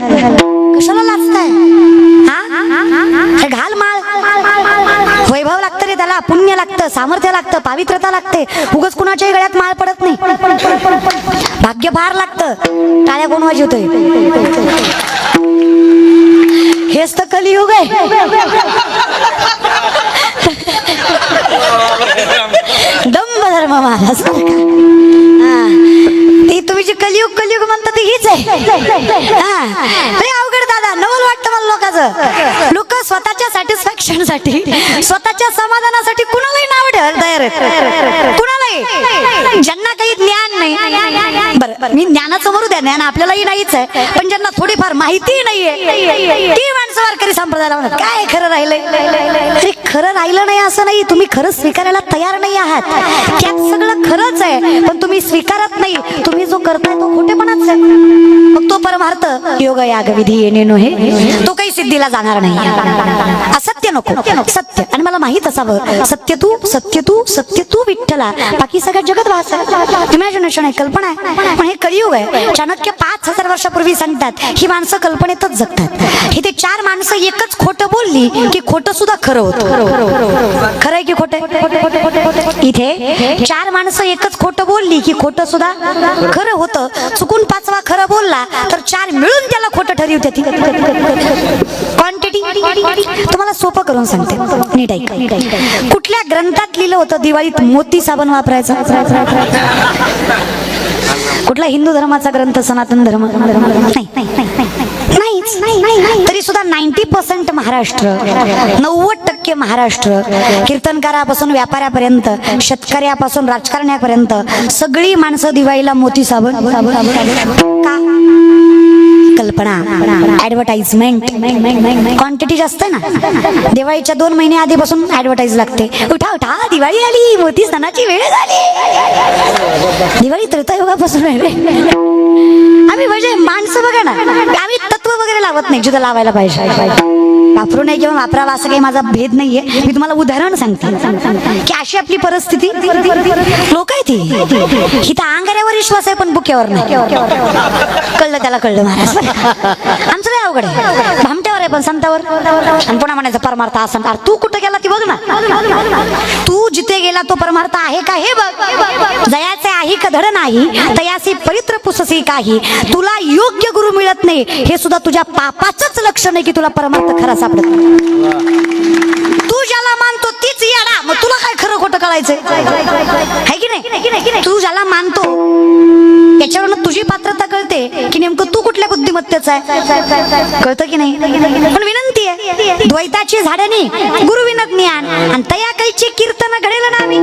कशाला लाचताय हा? हे घाल माळ. वैभव लागतं रे त्याला पुण्य लागतं सामर्थ्य लागतं पावित्रता लागते. उगच कुणाच्याही गळ्यात माळ पडत नाही. भाग्य फार लागतं. टाळ्या कोण वाजवतोय? हेच तर कलियुग आहे. दंभ धर्म माझा ती तुम्ही जी कलियुग कलियुग लय अवघड दादा नवल वाटतं मला लोकांचं. लोक स्वतःच्या सॅटिस्फॅक्शनसाठी स्वतःच्या समाधानासाठी कुणालाही ठेवायला तयार आहेत कुणालाही? ज्यांना काही ज्ञान नाही. बरं मी ज्ञानासमोर द्या ज्ञान आपल्यालाही नाहीच आहे. पण ज्यांना थोडीफार माहिती नाहीये ती माणसं वारकरी संप्रदायाला म्हणत काय खरं राहिलंय? अरे खरं राहिलं नाही असं नाही. तुम्ही खरं स्वीकारायला तयार नाही आहात. त्यात सगळं खरंच आहे. पण तुम्ही स्वीकारत नाही. तुम्ही जो करताय तो खोटेपणाच आहे. मग तो परमार्थ योग याग विधी येणे हे तो काही सिद्धीला जाणार नाही. असत्य नको. सत्य. आणि मला माहीत असावं. सत्य तू सत्य सत्य तू सत्य तू विठ्ठला. बाकी सगळं जगत वास इमॅजिनेशन आहे कल्पना आहे. पण हे कलियुग आहे. चाणक्य पाच हजार वर्षापूर्वी सांगतात ही माणसं कल्पनेतच जगतात. हे ते चार माणसं एकच खोटं बोलली की खोटं सुद्धा खरं होतं. खरं आहे की खोटं इथे चार माणसं एकच खोटं बोलली की खोटं सुद्धा खरं होतं. चुकून पाचवा खरं बोलला तर चार मिळून त्याला खोटं ठरवते ती क्वांटिटी तुम्हाला सोपं करून सांगते. नीट ऐक. कुठल्या ग्रंथात लिहिलं होतं दिवाळीत मोती साबण वापरायचा? कुठला हिंदू धर्माचा ग्रंथ सनातन धर्म? नाही नाही नाही, नाही. नाहीच नाही नाही नाही तरी सुद्धा नाईन्टी पर्सेंट महाराष्ट्र नव्वद टक्के महाराष्ट्र कीर्तनकारापासून व्यापाऱ्यापर्यंत शेतकऱ्यापासून राजकारण्यापर्यंत सगळी माणसं दिवाळीला मोती साबण का? कल्पना ऍडव्हर्टाइजमेंट क्वांटिटी जास्त ना. दिवाळीच्या दोन महिने आधीपासून ऍडव्हर्टाइज लागते. उठा उठा दिवाळी आली मोती सणाची वेळ झाली. दिवाळी त्रेता योगापासून आम्ही म्हणजे माणसं बघा ना आम्ही वगैरे लावत नाही जिथं लावायला पाहिजे. वापरू नये किंवा वापरावा असं काही माझा भेद नाहीये. मी तुम्हाला उदाहरण सांगते. की अशी आपली परिस्थिती लोक आहे ती ही. तर अंगाऱ्यावर विश्वास आहे पण बुक्यावर नाही. कळलं त्याला कळलं महाराज. आमचं काय अवघड आहे. भामट्यावर आहे पण संतावर. आणि पुन्हा म्हणायचं परमार्थ असं अरे तू कुठं गेला ती बघ ना. तू जिथे गेला तो परमार्थ आहे का हे बघ. जयाचे आहे का धड नाही तयासी पवित्र पुससी काही. तुला योग्य गुरु मिळत नाही हे सुद्धा तुझ्या पापाचंच लक्षण आहे की तुला परमार्थ खरा सापडत तू ज्याला मानतो तीच येडा. मग तुला काय खरं खोटं कळायचंय? है की नाही? तू ज्याला मानतो त्याच्यावरनं तुझी पात्रता कळते की नेमकं तू कुठल्या बुद्धिमत्तेचा आहे? कळतं की नाही? पण विनंती आहे द्वैताची झाडाने गुरुविन ज्ञान आणि तया काहीची कीर्तन घडेल ना आम्ही.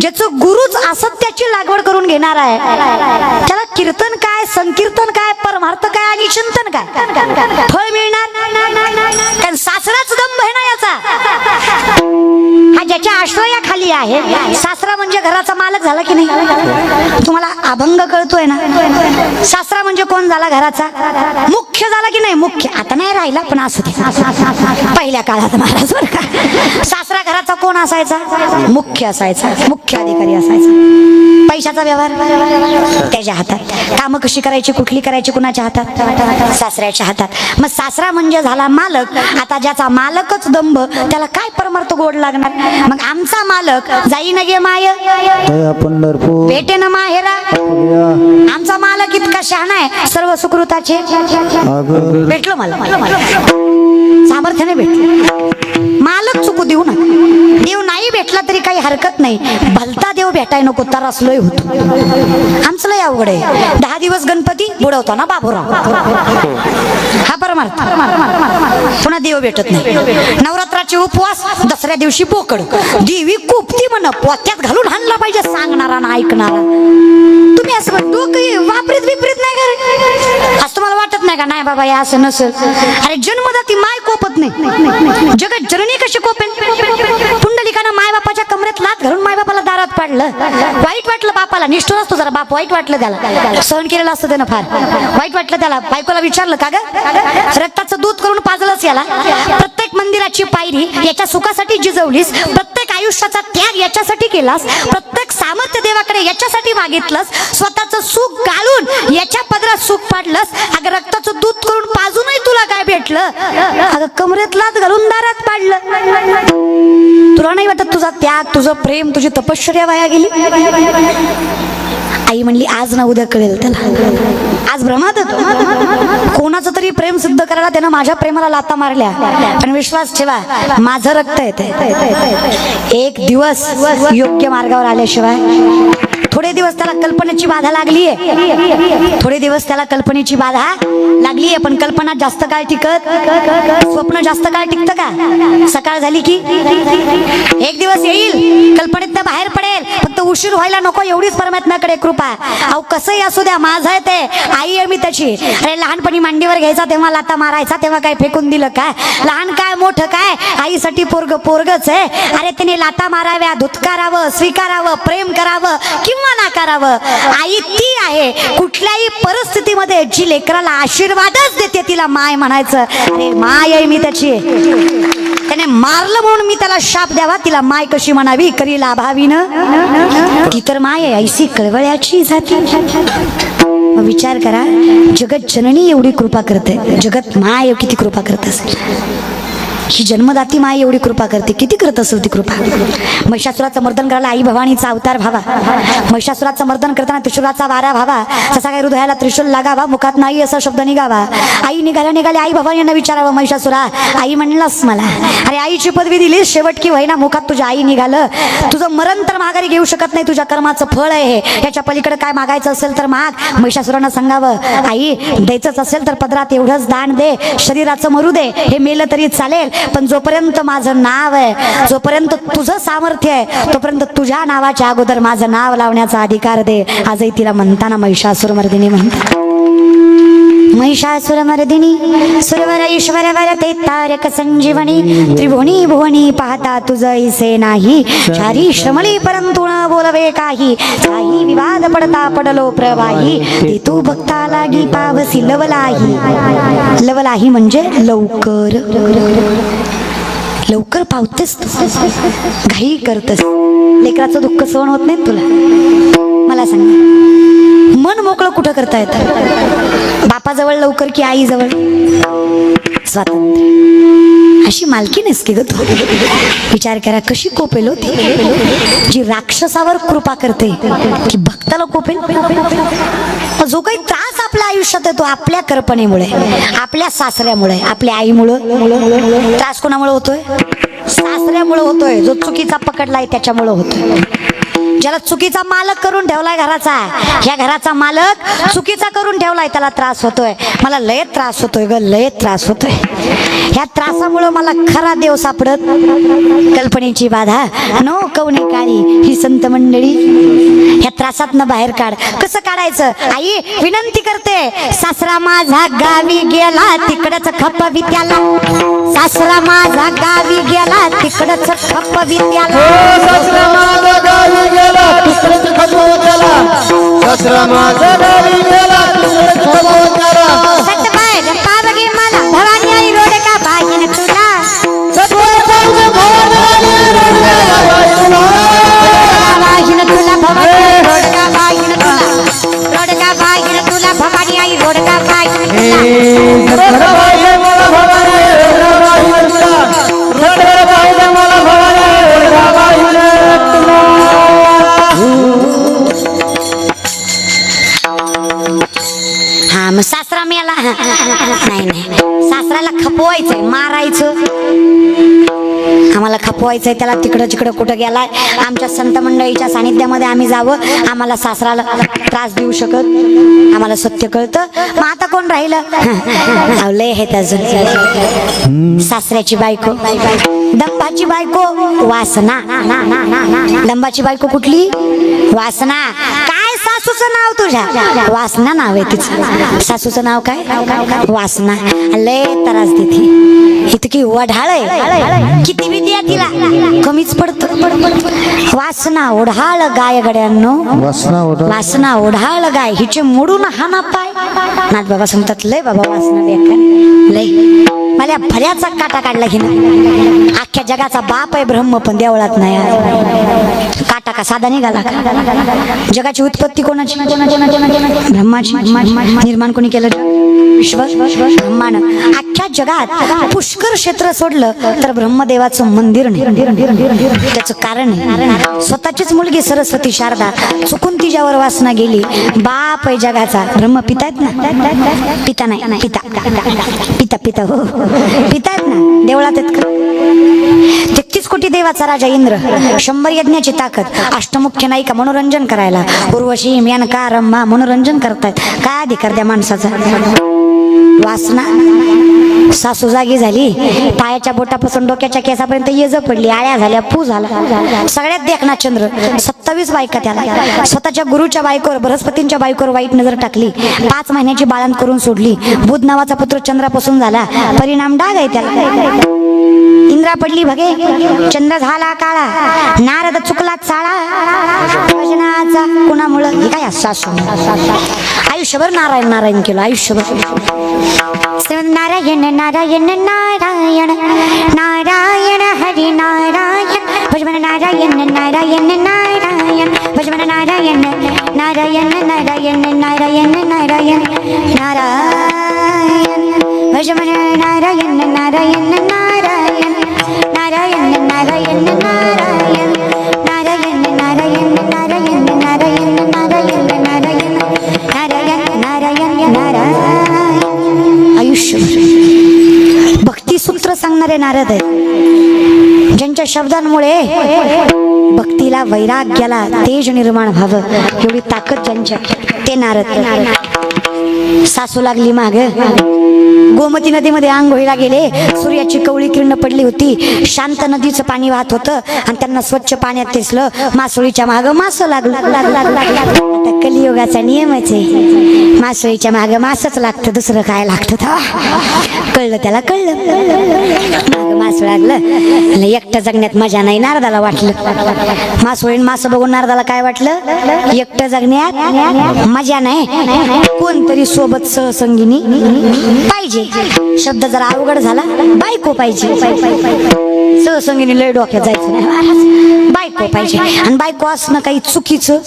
ज्याचं गुरुच असत्याची लागवड करून घेणार आहे त्याला कीर्तन काय संकीर्तन काय परमार्थ काय आणि चिंतन काय? फळ मिळणार? कारण सासराच दंभ आहे ना याचा. हा ज्याच्या स्त्री आहे. सासरा म्हणजे घराचा मालक झाला की नाही? तुम्हाला अभंग कळतोय ना? सासरा म्हणजे कोण झाला घराचा? मुख्य झाला की नाही? मुख्य. आता नाही राहिला पण असू दे. पहिल्या काळात महाराज बर का? सासरा घराचा कोण असायचा? मुख्य असायचा. मुख्य अधिकारी असायचा. पैशाचा व्यवहार. त्याच्या हातात. कामं कशी करायची कुठली करायची कुणाच्या हातात? सासऱ्याच्या हातात. मग सासरा म्हणजे झाला मालक. आता ज्याचा मालकच दंभ त्याला काय परमार्थ गोड लागणार? मग आमचा मालक जाई न गे माय. पंढरपूर भेटे न माहेरा. आमचा मालक इतका शहाणा आहे. सर्व सुकृताचे भेटलो मला. सामर्थ्याने भेटलो. मालक चुकू देव नाही भेटला तरी काही हरकत नाही. भलता देव भेटाय नको तर असलोय होतो. आमचं लय अवघड आहे. दहा दिवस गणपती बुडवतो ना बाबूराव? हा परमार्थ पुन्हा देव भेटत नाही. नवरात्राचे उपवास दसऱ्या दिवशी पोकड देवी कोपती म्हण पोत्यात घालून हाणला पाहिजे सांगणारा ना ऐकणारा. तुम्ही असं म्हणतो वापरीत विपरीत नाही का असं तुम्हाला वाटत नाही का? नाही बाबा हे असं नसेल. अरे जन्मदाती माय कोपत नाही. जगत जननी कशी कोपेल माय पाडलं वाईट वाटलं बापाला. निष्ठूर असतो जरा बाप. वाईट वाटलं त्याला. सहन केलेलं असतं त्यानं फार. वाईट वाटलं त्याला. बायकोला विचारलं का ग? रक्ताचं दूध करून पाजलंच याला? प्रत्येक मंदिराची पायरी याच्या सुखासाठी जिजवलीस. प्रत्येक आयुष्याचा त्याग याच्यासाठी केलास. प्रत्येक सामर्थ्य देवाकडे याच्यासाठी मागितलंस. स्वतःचं सुख गाळून याच्या पदरात सुख पाडलंस. अगं रक्ताचं दूध करून पाजूनही तुला काय भेटलं. अगं कमरेतलाच घालून दारात पाडलं. तुला नाही वाटत तुझा त्याग तुझं प्रेम तुझी तपश्चर्या वाया गेली? आई म्हणली आज ना उद्या कळेल त्याला. आज भ्रमात कोणाचं तरी प्रेम सिद्ध करायला त्यानं माझ्या प्रेमाला लाता मारल्या. पण विश्वास ठेवा माझं रक्त येते एक दिवस योग्य मार्गावर आल्याशिवाय थोडे दिवस त्याला कल्पनेची बाधा लागलीये. थोडे दिवस त्याला कल्पनेची बाधा लागली आहे पण कल्पना जास्त काळ टिकत स्वप्न जास्त काळ टिकत का? सकाळ झाली की? एक दिवस येईल कल्पनेत बाहेर पडेल फक्त उशीर व्हायला नको एवढीच परमात्म्याकडे कृपा. अहो कसंही असू द्या माझं आहे ते. आई आहे मी त्याची अरे लहानपणी मांडीवर घ्यायचा तेव्हा लाता मारायचा तेव्हा काय फेकून दिलं काय लहान काय मोठं काय? आईसाठी पोरग पोरगच आहे. अरे त्याने लाता माराव्या धुतकारावं स्वीकारावं प्रेम करावं किंवा नाकारावं आई ती आहे. कुठल्याही परिस्थितीमध्ये जी लेकराला आशीर्वादच देते तिला माय म्हणायचं. अरे माय आहे मी त्याची. त्याने मारलं म्हणून मी त्याला शाप द्यावा तिला माय कशी म्हणावी? करी न ती तर माय आहे ऐशी कळवळ्याची जाती. विचार करा जगत जननी एवढी कृपा करते. जगत माय किती कृपा करत असेल. ही जन्मदाती माय एवढी कृपा करते. किती करत असेल ती कृपा? महिषासुराचं मर्दन करायला आई भवानीचा अवतार भावा महिषासुराचं मर्दन करताना त्रिशूलाचा वारा भावा तसा काय हृदयाला त्रिशूल लागावा मुखात नाही असा शब्द निघावा. आई निघाल्या निघाल्या आई भवानींना विचारावं महिषासुरा आई म्हणलास मला. अरे आईची पदवी दिली शेवट की होईना मुखात तुझ्या आई निघालं. तुझं मरण तर माघारी घेऊ शकत नाही तुझ्या कर्माचं फळ आहे हे. याच्या पलीकडे काय मागायचं असेल तर माग. महिषासुरानं सांगावं आई द्यायचंच असेल तर पदरात एवढंच दान दे शरीराचं मरू दे हे मेलं तरी चालेल. पण जोपर्यंत माझं नाव आहे जोपर्यंत तुझं सामर्थ्य आहे तोपर्यंत तुझ्या नावाच्या अगोदर माझं नाव लावण्याचा अधिकार दे. आजही तिला म्हणताना महिषासुर मर्दिनी म्हणतात. महिषासुरमर्दिनी सुरवर ईश्वर वरते तारक संजीवनी त्रिभुवनी भुवनी पाहता तुझ इसे नाही. शारी श्रमणी परंतु न बोलवे काही काही विवाद पडता पडलो प्रवाही. ते तू भक्ता लागी पावसी लवलाही. लवलाही म्हणजे लवकर. लवकर पावतेस तू. घाई करतस. लेकराचं दुःख सहन होत नाही तुला? मला सांग. मन मोकळं कुठं करता येतं? बापाजवळ लवकर की आईजवळ? स्वातंत्र्य. अशी मालकी नसते ग तू. विचार करा कशी कोपेल होती जी राक्षसावर कृपा करते की भक्ताला कोपेल? जो काही त्रास आपल्या आयुष्यात येतो आपल्या कल्पनेमुळे आपल्या सासऱ्यामुळे आपल्या आईमुळं त्रास कोणामुळे होतोय? सासऱ्यामुळे होतोय. जो चुकीचा पकडलाय त्याच्यामुळे होतोय. ज्याला चुकीचा मालक करून ठेवलाय घराचा ह्या घराचा मालक चुकीचा करून ठेवलाय त्याला त्रास होतोय. मला लय त्रास होतोय ग लय त्रास होतोय. ह्या त्रासामुळे मला खरा देव सापडत. कल्पनेची बाधा नो कवने काळी ही संत मंडळी. ह्या त्रासातनं बाहेर काढ. कसं काढायचं? आई विनंती करते. सासरा माझा गावी गेला तिकडच खप विद्याला. सासरा माझा गावी गेला तिकडच खप विद्याला. हो, गेला तिकडेच त्याला माझा गावी गेला तिकडेच खपवून मग सासरा मेला. नाही नाही सासऱ्याला खपवायचंय मारायचं. आम्हाला खपवायचंय त्याला तिकडं तिकडं कुठं गेलाय. आमच्या संत मंडळीच्या सानिध्यामध्ये आम्ही जावं. आम्हाला सासराला त्रास देऊ शकत. आम्हाला सत्य कळतं. मग आता कोण राहिलं? लय हे अजून. सासऱ्याची बायको. दंबाची बायको वासना. दंबाची बायको कुठली? वासना. काय सासूचं नाव तुझ्या? वासना नाव आहे तिचं. सासूचं नाव काय? वासना. लय त्रास देते. इतकी वढाळ आहे. किती विधी आहे तिला. कमीच पडत. वासना ओढाळ गाय गड्यांनो. वासना वासना ओढाळ गाय. हिचे मोडून हा ना पाय. नाथ बाबा सांगतात लय बाबा वासना बेकार लय. मला भल्याचा काटा काढला हिनं. अख्ख्या जगाचा बाप आहे ब्रह्म पण देवळात नाही. काटा का साधा निघाला? जगाची उत्पत्ती कोणाची ब्रह्माची निर्माण कोणी केलं विश्व ब्रह्मानं. अख्ख्या जगात पुष्कर क्षेत्र सोडलं तर ब्रह्मदेवाचं मंदिर त्याचं कारण स्वतःचीच मुलगी सरस्वती शारदा चुकून तिच्यावर वासना गेली. बाप आहे जगाचा. ब्रह्म पिता ना? पिता नाही. पिता. पिता पिता हो. पिता आहेत ना? देवळात आहेत का? तेहतीस कोटी देवाचा राजा इंद्र. शंभर यज्ञाची ताकद. अष्टमुख्य नायिका मनोरंजन करायला. उर्वशी मेनका रंभा मनोरंजन करतायत. काय अधिकार त्या माणसाचा? वासना. सासू जागी झाली. पायाच्या बोटापासून डोक्याच्या केसापर्यंत येज पडली आळ्या झाल्या पू झाला. सगळ्यात देखना चंद्र. सत्तावीस बायका त्याला. स्वतःच्या गुरुच्या बायकोवर बृहस्पतींच्या बायकोवर वाईट नजर टाकली. पाच महिन्याची बाळंत करून सोडली. बुध नावाचा पुत्र चंद्रापासून झाला. परिणाम डाग आहे त्याला. इंद्रा पडली भगे. चंद्र झाला काळा. नारद चुकला चाळा. हे काय सासू आयुष्यभर नारायण नारायण केलं आयुष्यभर श्रीमद नारायण नारायण नारायण नारायण हरी नारायण भजमन नारायण नारायण नारायण भजमन नारायण नारायण नारायण नारायण नारायण नारायण भजमन नारायण नारायण नारायण नारायण नारायण नारायण सांगणारे नारद आहेत. ज्यांच्या शब्दांमुळे भक्तीला वैराग्याला तेज निर्माण व्हावं एवढी ताकद ज्यांच्या ते नारद सासू लागली माग. गोमती नदीमध्ये आंघोळीला गेले. सूर्याची कवळी किरण पडली होती. शांत नदीचं पाणी वाहत होतं आणि त्यांना स्वच्छ पाण्यात दिसलं मासोळीच्या माग मास लागलं. आता कलियुगाचा नियमच आहे. मासोळीच्या माग मासच लागतं दुसरं काय लागतं कळलं त्याला कळलं. माग मास लागलं. आणि एकटं जगण्यात मजा नाही नारदाला वाटलं. मासोळीन मास बघून नारदाला काय वाटलं? एकटं जगण्यात मजा नाही. कोणतरी सोबत सहसंगिनी पाहिजे. शब्द जरा अवघड झाला बायको पाहिजे. सहसंगिनी लय डोक्यात जायचं नाही. बायको पाहिजे. आणि बायको असणं काही चुकीचं?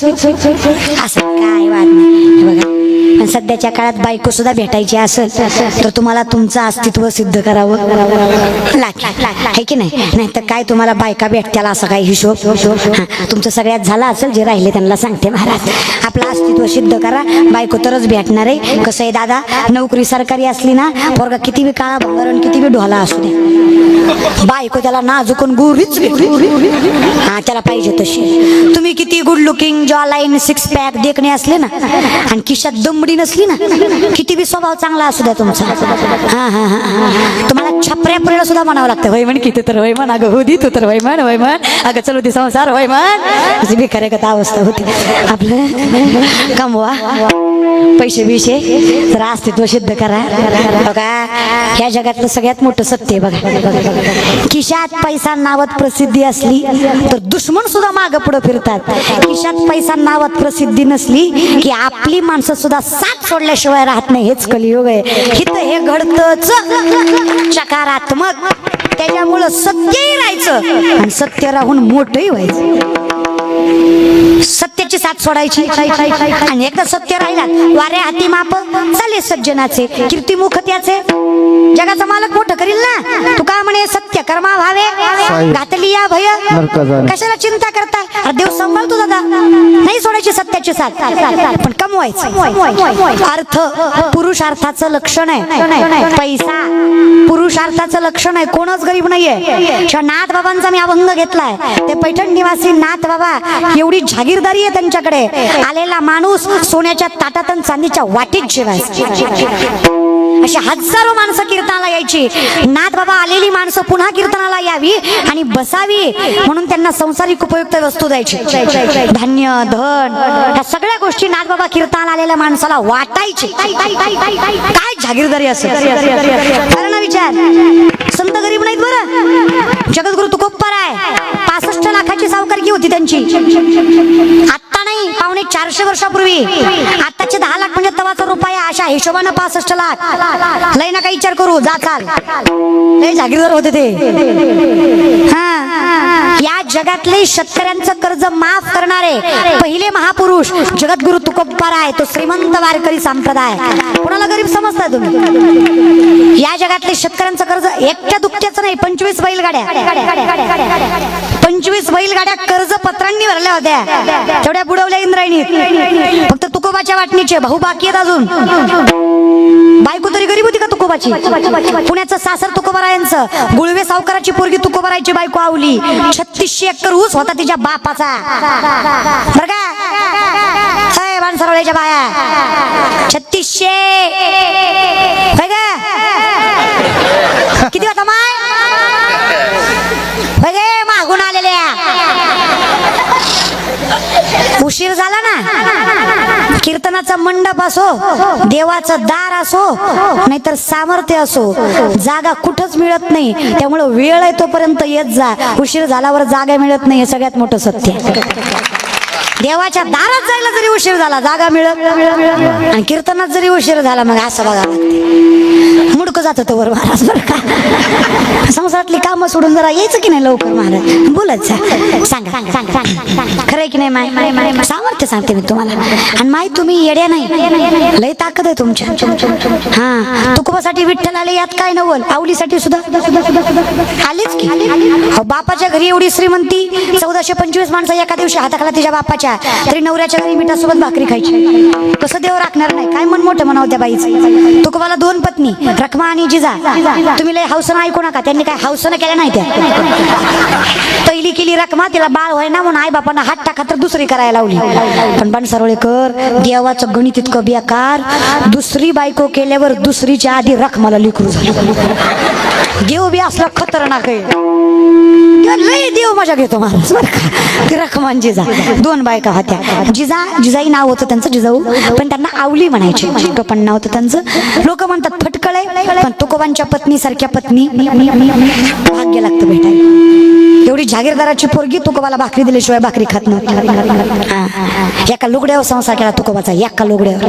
असं काय वाद नाही. बघा. पण सध्याच्या काळात बायको सुद्धा भेटायची असेल तर तुम्हाला तुमचं अस्तित्व सिद्ध करावं. लागेल आहे की नाही? नाही तर काय तुम्हाला बायका भेटत्याला असं काही हिशोब? तुमचं सगळ्यात झालं असेल जे राहिले त्यांना सांगते महाराज. आपलं अस्तित्व सिद्ध करा. बायको तरच भेटणार आहे. कसं आहे दादा? नोकरी सरकारी असली ना पोरगा किती बी काळा भंगारण किती बी ढोला असू दे. बायको त्याला नाजुकून गुरीच हा त्याला पाहिजे तशी. तुम्ही किती good looking jaw line six pack देखणे असले ना आणि खिशात दमडी नसली ना किती बी स्वभाव चांगला असू द्या तुमचा. हा हा हा तुम्हाला छपऱ्या पुरेला सुद्धा म्हणावं लागतं वय म्हण किती तर वय म्हण अगं होती तू तर वय म्हण वय म्हण. अगं चलो ती संसार वय म्हण. अशी भिकारी कथा अवस्था होती. आपलं कमवा. पैसे बिशे तर अस्तित्व सिद्ध करा. बघा ह्या जगातलं सगळ्यात मोठं सत्य आहे बघा. खिशात पैसा नावात प्रसिद्धी असली तर दुश्मन सुद्धा मागं पुढे फिरतात. खिशात पैसा नावात प्रसिद्धी नसली की आपली माणसं सुद्धा साथ सोडल्याशिवाय राहत नाही. हेच कलियुग आहे. हित हे घडतच. सकारात्मक. त्याच्यामुळं सत्यही राहायचं. आणि सत्य राहून मोठही व्हायचं. सत्य सत्याची साथ सोडायची. आणि एकदा सत्य राहिला वारे हाती माप चाले सज्जनाचे कीर्तिमुख त्याचे. जगाचा मालक मोठं करील ना? तू का म्हणे सत्य कर्मा व्हावे. घातली या भय. कशाला चिंता करताय? अरे देव सांभाळतो दादा. नाही सोडायची सत्याची साथ. पण कमवायचं. अर्थ पुरुषार्थाचं लक्षण आहे. पैसा पुरुषार्थाचं लक्षण आहे. कोणच गरीब नाहीये. नाथ बाबांचा मी अभंग घेतलाय ते पैठण निवासी नाथ बाबा एवढी जागीरदारी आहे त्यांच्याकडे आलेला माणूस सोन्याच्या ताटात आणि चांदीच्या वाटीत जेवायचा. अशी हजारो माणसं कीर्तनाला यायची. नाथ बाबा आलेली माणसं पुन्हा कीर्तनाला यावी आणि बसावी म्हणून त्यांना संसारिक उपयुक्त वस्तू द्यायची. धान्य धन ह्या सगळ्या गोष्टी नाथ बाबा कीर्तनाला आलेल्या माणसाला वाटायचे. काय जागीरदारी असेल? खरं ना विचार. संत गरीब नाहीत बरं. जगद्गुरु तुकोप्पर आहे. पासष्ट लाखाची सावकारकी होती त्यांची. नाही पावणे चारशे वर्षापूर्वी. आताचे दहा लाख म्हणजे तवाचा रुपया अशा हिशोबानं पासष्ट लाख. लय ना काही विचार करू जाचाल लय जागीरदार होते ते. हा. या जगातले शेतकऱ्यांचं कर्ज माफ करणारे पहिले महापुरुष जगद्गुरु तुकोप्पार आहे तो श्रीमंत वारकरी संप्रदाय. कोणाला गरीब समजताय तुम्ही? या जगातले शेतकऱ्यांचं कर्ज एकट्या दुकट्याचं नाही पंचवीस बैलगाड्या. पंचवीस बैलगाड्या कर्ज पत्रांनी भरल्या होत्या. तेवढ्या बुडवल्या इंद्रायणी. फक्त तुकोबाच्या वाटणीचे. भाऊ बाकी आहेत अजून. बायको तरी गरीब होती का तुकोबाची? पुण्याचं सासर तुकोबरायांचं. गुळवे सावकाराची पोरगी तुकोबरायची बायको आवली. छत्तीसशे एकर ऊस होता तिच्या बापाचा. बरं का? अय, बाया. छत्तीसशे होय का? किती होता माय होय गे, मागून आलेल्या उशीर झाला ना मंडप असो देवाचं दार असो नाहीतर सामर्थ्य असो. जागा कुठंच मिळत नाही. त्यामुळे वेळ आहे तोपर्यंत येत जा. उशीर झाल्यावर जागा मिळत नाही हे सगळ्यात मोठं सत्य देवाच्या दारात जायला जरी उशीर झाला जागा मिळत आणि कीर्तनात जरी उशीर झाला मग असं बघा मुडक जात होतं बरोबर संसारातली कामं सोडून जरा यायचं की नाही लवकर महाराज? बोलत जा. सांगा. खरंय की नाही सामर्थ्य सांगते मी तुम्हाला. आणि माय तुम्ही येड्या नाही. लय ताकद आहे तुमच्या. हा. तुकोबासाठी विठ्ठल आले यात काय नवल? आवलीसाठी सुद्धा? आलीच की. बापाच्या घरी एवढी श्रीमंती चौदाशे पंचवीस माणसं एका दिवशी हाताखाला तिच्या बापाच्या तरी नवऱ्याच्या घरी मिठासोबत भाकरी खायची. कसं देव राखणार नाही? काय मन मोठं म्हणावं त्या बाईचं? तुकोबाला दोन पत्नी रखमा आणि जिजा. तुम्ही लय हौसनं ऐकू नका त्यांनी काय हौसनं केल्या नाही त्या. पहिली केली रकमा तिला बाळ व्हाय ना म्हणून आई बापांना हात टाका तर दुसरी करायला लावली. पण पण सरवळेकर देवाचं गणित इतकं बेकार दुसरी बायको केल्यावर दुसरीच्या आधी रकमाला लिखरू झाली. देव बी असला खतरनाक आहे. लय देव मजा घेतो महाराज बरं का? रखमान जिजा दोन बायका होत्या. जिजा जिजाई नाव होतं त्यांचं जिजाऊ. पण त्यांना आवली म्हणायची. पण नाव होतं त्यांचं. लोक म्हणतात फटकळ आहे. पण तुकोबांच्या पत्नी सारख्या पत्नी भाग्य लागतं भेटायला. एवढी जागीरदाराची पोरगी तुकोबाला भाकरी दिल्याशिवाय भाकरी खात नव्हती. एका लुगड्यावर संसार केला तुकोबाचा एका लुगड्यावर.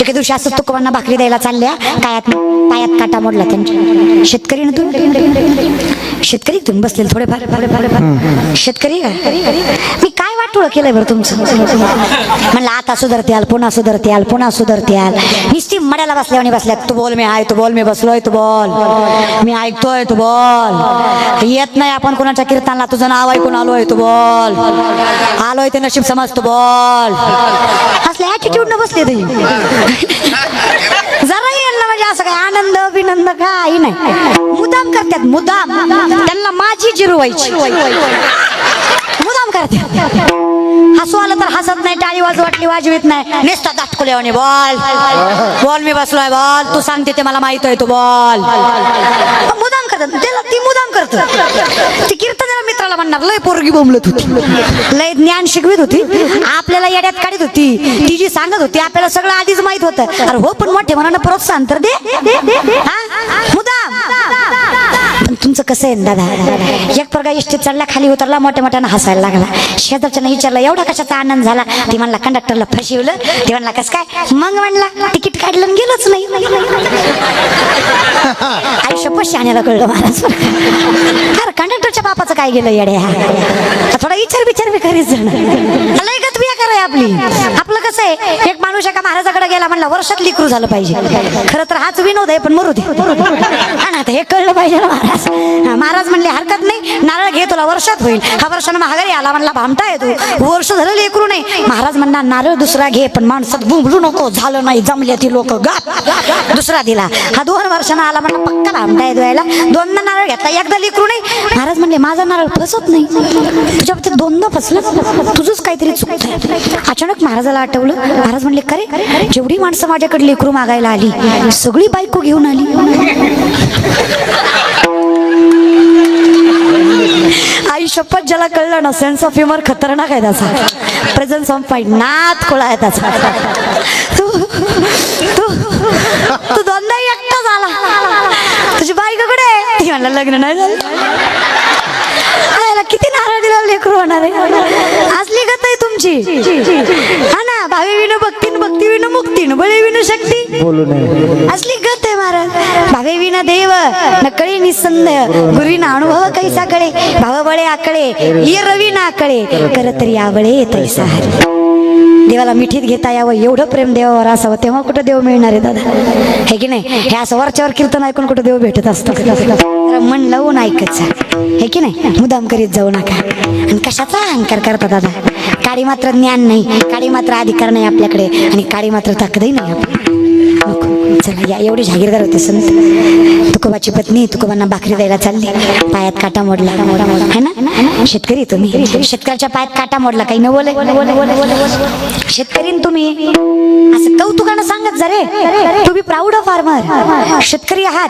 एके दिवशी असं तुकोबांना भाकरी द्यायला चालल्या. कायात पायात काटा मोडला त्यांच्या. शेतकरी ना तुम्ही शेतकरी तुम्ही बसलेले थोडेफार. शेतकरी का? मी काय वाटोळ केलंय बरं तुमचं? म्हणलं आता सुधरत्याल आल पुन्हा सुधरत्याल आल पुन्हा सुधरत्याल नुसती मड्याला बसल्याने बसल्या तू बोल मी आहे तू बोल मी बसलोय तू बोल. मी ऐकतोय तू बोल. येत नाही आपण कोणाच्या कीर्तनाला तुझं नाव ऐकून आलोय तू बोल. आलोय ते नशीब समज तू बोल. असले ऍटिट्यूड न बसले तुम्ही जरा यांना म्हणजे असं काय आनंद अभिनंद काही नाही. मुदाम करतात मुदाम त्यांना माझी जिरवायची. मुदाम करते. हसू आलं तर हसत नाही टाळी वाज वाटली वाजवीत नाही. नेसता दाटकुल्यावाने बोल. बोल मी बसलोय बोल. तू सांगते ते मला माहीत आहे तू बोल. मुदाम करतात त्याला ती मुदाम करत. ती कीर्तनाला मित्राला म्हणणार लय पोरगी बोंबलत होती. लय ज्ञान शिकवित होती. आपल्याला येड्यात काढत होती. ती जी सांगत होती आपल्याला सगळं आधीच माहीत होतं. अरे हो पण मोठे मनानं प्रोत्साहन तर दे. मुदाम. तुमचं कसं आहे दादा? एक प्रकार इष्टीत चढला खाली उतरला मोठ्या मोठ्यानं हसायला लागला. शेजारच्यानं विचारलं एवढा कशाचा आनंद झाला? ती म्हणला कंडक्टरला फसवलं. ती म्हणला कसं काय? मग म्हणला तिकीट काढलं गेलोच नाही आयुष्य पशी आणायला कळलं महाराज अरे कंडक्टरच्या बापाचं काय गेलं येड्या? थोडा विचार विचार बी करीच जण लगत बिया आपली. आपलं कसं आहे? एक माणूस एका महाराजाकडे गेला म्हणला वर्षात लिकरू झालं पाहिजे. खरं तर हाच विनोद आहे पण मरू दे. ना हे कळलं पाहिजे ना महाराज. महाराज म्हणले हरकत नाही. नारळ घे तुला वर्षात होईल. हा वर्षानं महागारी आला म्हणला भामटा येतो हो, वर्ष झालं लेकरू नाही. महाराज म्हणणार नारळ दुसरा घे पण माणसात बुंबलू नको. झालं नाही जमले ती लोक. दुसरा दिला. हा दोन वर्षानं आला म्हणला पक्का भामटा येतो यायला दोनदा नारळ घेतला एकदा लेकरू नाही. महाराज म्हणले माझा नारळ फसत नाही. तुझ्या दोनदा फसलं. तुझंच काहीतरी चुकत अचानक महाराजाला आठवलं. महाराज म्हणले खरे जेवढी माणसं माझ्याकडे लेकरू मागायला आली सगळी बायको घेऊन आली. आई शपथ ज्याला कळलं ना सेन्स ऑफ ह्युमर खतरनाक आहे त्याचा. प्रेझेन्स ऑफ माइंड नात खोळा आहे त्याचा. तू तू तू दोनदा एकटा झाला. तुझी बायको कडे आहे? ती म्हणलं लग्न नाही झालं. किती नारळ दिला लेकरू होणार आहे. असली गत आहे तुमची. हा ना भावी विनो भक्तीन भक्ती विनो मुक्तीन बळी विनो शक्ती. असली गत आहे महाराज. भावे विना देव नकळी निसंद. गुरुवी ना अनुभव कैसा कळे भाव बळे आकळे ये रवी ना आकळे कर तरी आवळे तैसा देवाला मिठीत घेता यावं एवढं प्रेम देवावर असावं तेव्हा कुठं देव मिळणार आहे दादा? हे की नाही? हे असं वरच्यावर कीर्तन ऐकून कुठं देव भेटत असतं? मन लावून ऐकत जा. हे की नाही? मुदाम करीत जाऊ नका. आणि कशाचा अहंकार करता दादा? काळी मात्र ज्ञान नाही काळी मात्र अधिकार नाही आपल्याकडे. आणि काळी मात्र ताकदही नाही आपली चला या एवढे जागीरदार होते संत. तुकोबाची पत्नी तुकोबांना भाकरी द्यायला चालली. पायात काटा मोडला. है ना? शेतकरी तुम्ही. शेतकऱ्याच्या पायात काटा मोडला. काही न बोले शेतकरी न तुम्ही. असं कौतुकानं सांगत जरे तुम्ही प्राऊड ऑफ फार्मर शेतकरी आहात.